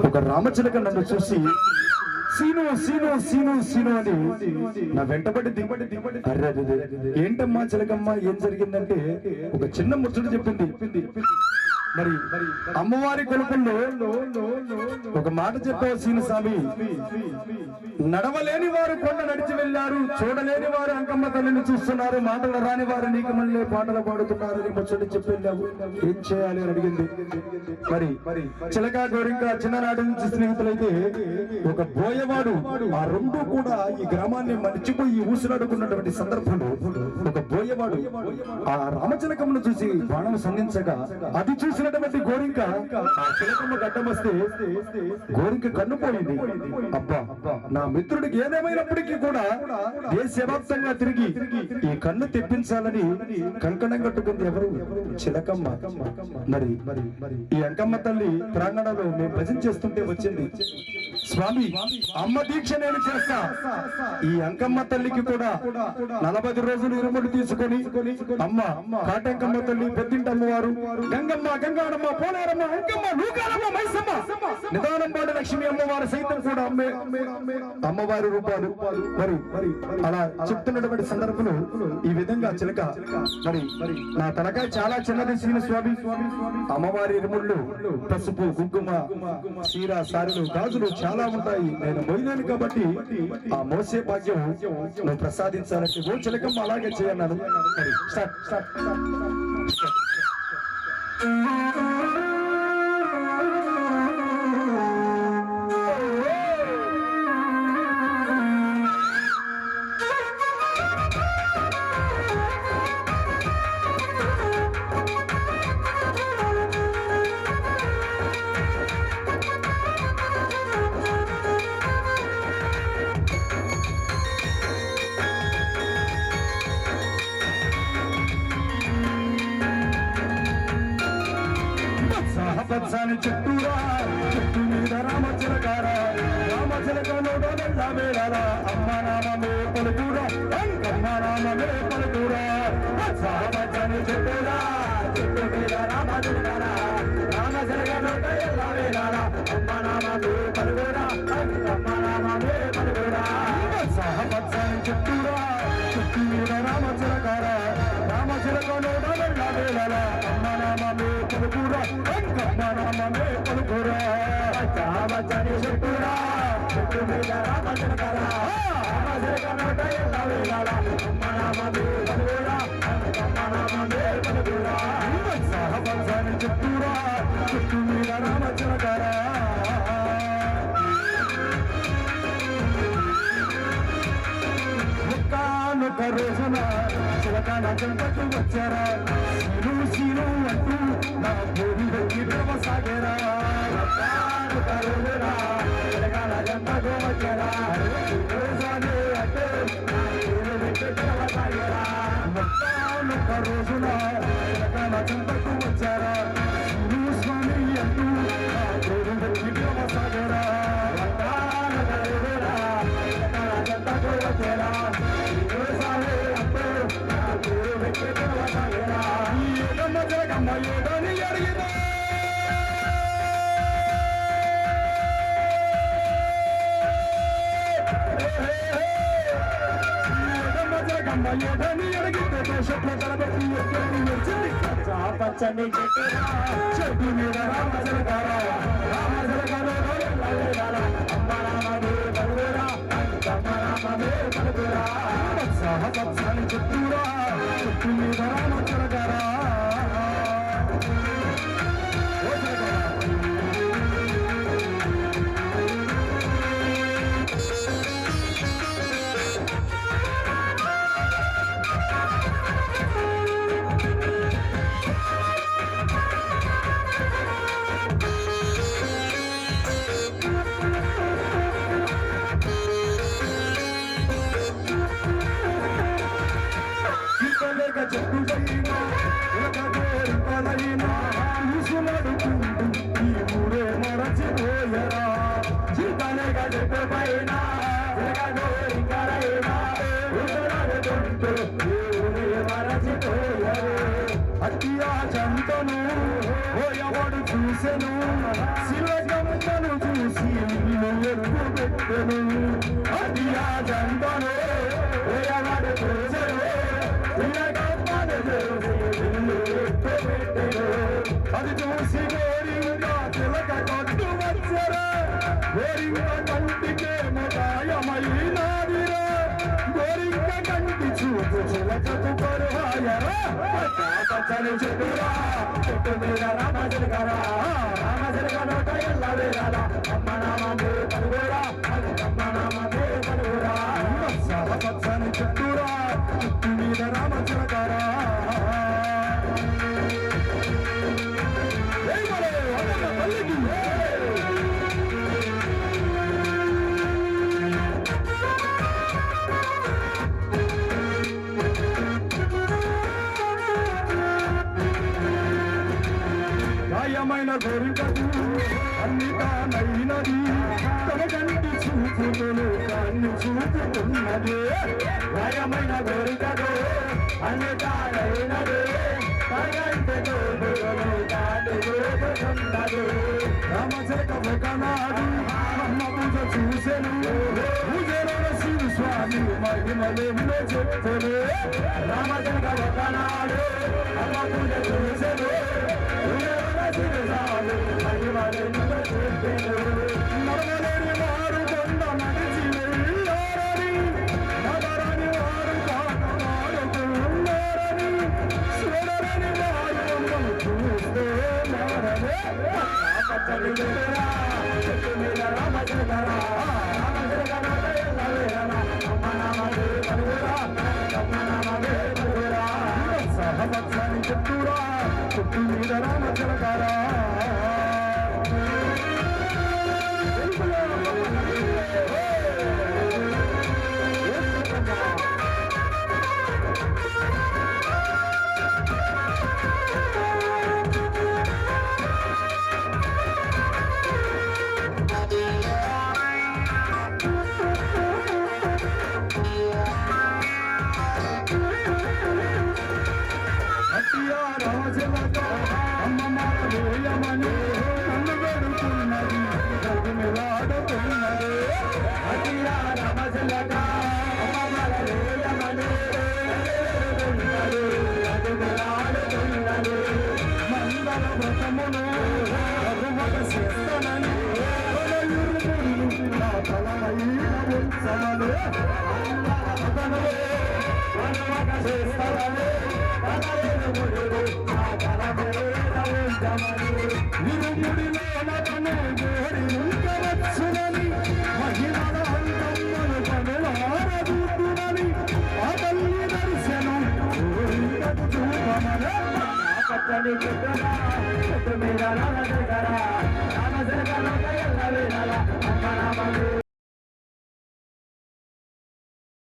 ఒక రామచిలక నన్ను చూసి సీను సీను సీను సీను అని నా వెంటబడి దిగబడి దిగబడి అరే ఏంటమ్మా చిలకమ్మ ఏం జరిగిందంటే ఒక చిన్న ముచ్చట చెప్పింది. మరి అమ్మవారి కొలుపుల్లో ఒక మాట చెప్పావు సీను స్వామి. నడవలేని వారు కొండ నడిచి వెళ్ళారు చూడలేని వారు అంకమ్మ తల్లిని చూస్తున్నారు మాటలు రాని వారు నీకు మళ్ళీ పాటలు పాడుతున్నారు ముచ్చటి చెప్పి వెళ్ళావు ఏం చేయాలి అని అడిగింది. మరి చిలక గోరింక చిన్ననాటి నుంచి స్నేహితులైతే ఒక బోయవాడు ఆ రెండు కూడా ఈ గ్రామాన్ని మర్చిపోయి ఊసులాడుకున్నటువంటి సందర్భంలో ఒక బోయవాడు ఆ రామచిలకమ్మను చూసి బాణం సంధించగా అది చూసి చూసినటువంటి గోరింక ఆ చిలకమ్మ గడ్డమస్తే గోరింక కన్ను పోయింది. అబ్బా నా మిత్రుడికి ఏదేమైనప్పటికీ కూడా దేశవ్యాప్తంగా తిరిగి ఈ కన్ను తెప్పించాలని కంకణం కట్టుకుంది ఎవరు? చిలకమ్మ. మరి ఈ అంకమ్మ తల్లి ప్రాంగణంలో మేము భజన చేస్తుంటే వచ్చింది. స్వామి అమ్మ దీక్ష నేను చేస్తా. ఈ అంకమ్మ తల్లికి కూడా నలభై రోజులు ఇరుముడు తీసుకొని అమ్మ కాటంకమ్మ తల్లి పెద్దింటమ్మ వారు గంగమ్మ గంగాడమ్మ పోలేరమ్మ అంకమ్మ నూకాలమ్మ మైసమ్మ నిదానంపాడు లక్ష్మి అమ్మవారు సైతం కూడా అమ్మే అమ్మవారి రూపాలు. మరి మరి అలా చెప్తున్నటువంటి సందర్భంలో ఈ విధంగా చిలక మరి నా తలకాయ చాలా చిన్నది స్వామి స్వామి. అమ్మవారి ఇరుముళ్ళు పసుపు కుంకుమ చీర సారెలు గాజులు చాలా ఉంటాయి. నేను మోయినాను కాబట్టి ఆ మోసే భాగ్యం నువ్వు ప్రసాదించాలంటే ఓ చిలకమ్మ అలాగే చేయన్నాను స్టార్ట్ స్టార్ట్ స్టార్ట్ చెట్టురా చెట్టు మీద రామచిలకారా రామచిలక నోట వెళ్ళ వేళల అమ్మ నామమే పలుకురా అమ్మ నామమే పలుకురా సహపత్సాని చెట్టురా చెట్టు మీద రామచిలకారా రామచిలక నోట వెళ్ళ వేళల అమ్మ నామమే పలుకురా అమ్మ నామమే పలుకురా సహపచ్చని చెట్టురా. చావచని చెట్టురా చెట్టు మీద రామచిలకర రామచిలక నోట ఎల్ల వేళల అమ్మ నామమే పలుకురా అంకమ్మ మీద రోజున చిలకాన చెంతకు వచ్చారా సీను సీను అంటూ నా భూమి వెళ్ళి సాగేరా ఒకానొక రోజున చిలకాన చెంతకు వచ్చారా సీను రోజున వచ్చారా? పచ్చని చెట్టు మీద రామజలకార రామజలకారు అమ్మ రామదే పలుగురా అమ్మ రామదే పలుగురా సహపత్సాని చెట్టురా చెట్టు మీద రామచలకారా చింతలేక చెట్టు పైన ఒక ఎవడు చూసెను అది చూసి నిన్ను ఎక్కుపెట్టెను. అది చూసి గోరింకా చిలక కొట్టు వచ్చరా గోరింక కంటికే గాయమైనాదిరా గోరింక కంటి చూపు చిలకకు పరువాయరా పచ్చని చెట్టురా చెట్టు మీద రామచిలకరా రామచిలక నోట ఎల్ల వేరాల అమ్మ గాయమైన కోరికకు అన్ని తానైనది. తన కంటి చూపుతులు కన్ను చూపుతున్నది. భయమైన కోరికకు అన్ని తానైనది. తన కంటి చూపుతులు కాటి చూపుతున్నది రామచరక ఒకనాడు అమ్మ పూజ చూసెను. పూజలో స్వామి మహిమలేమిలో చెప్తను రామచరక ఒకనాడు అమ్మ పూజ చూసెను నడవలేని నిరుముడిలో నటనే గోరి ఉంచవచ్చునని రాని చెట్టురా చెట్టు మీద రామ జరగరా రామ జరగరా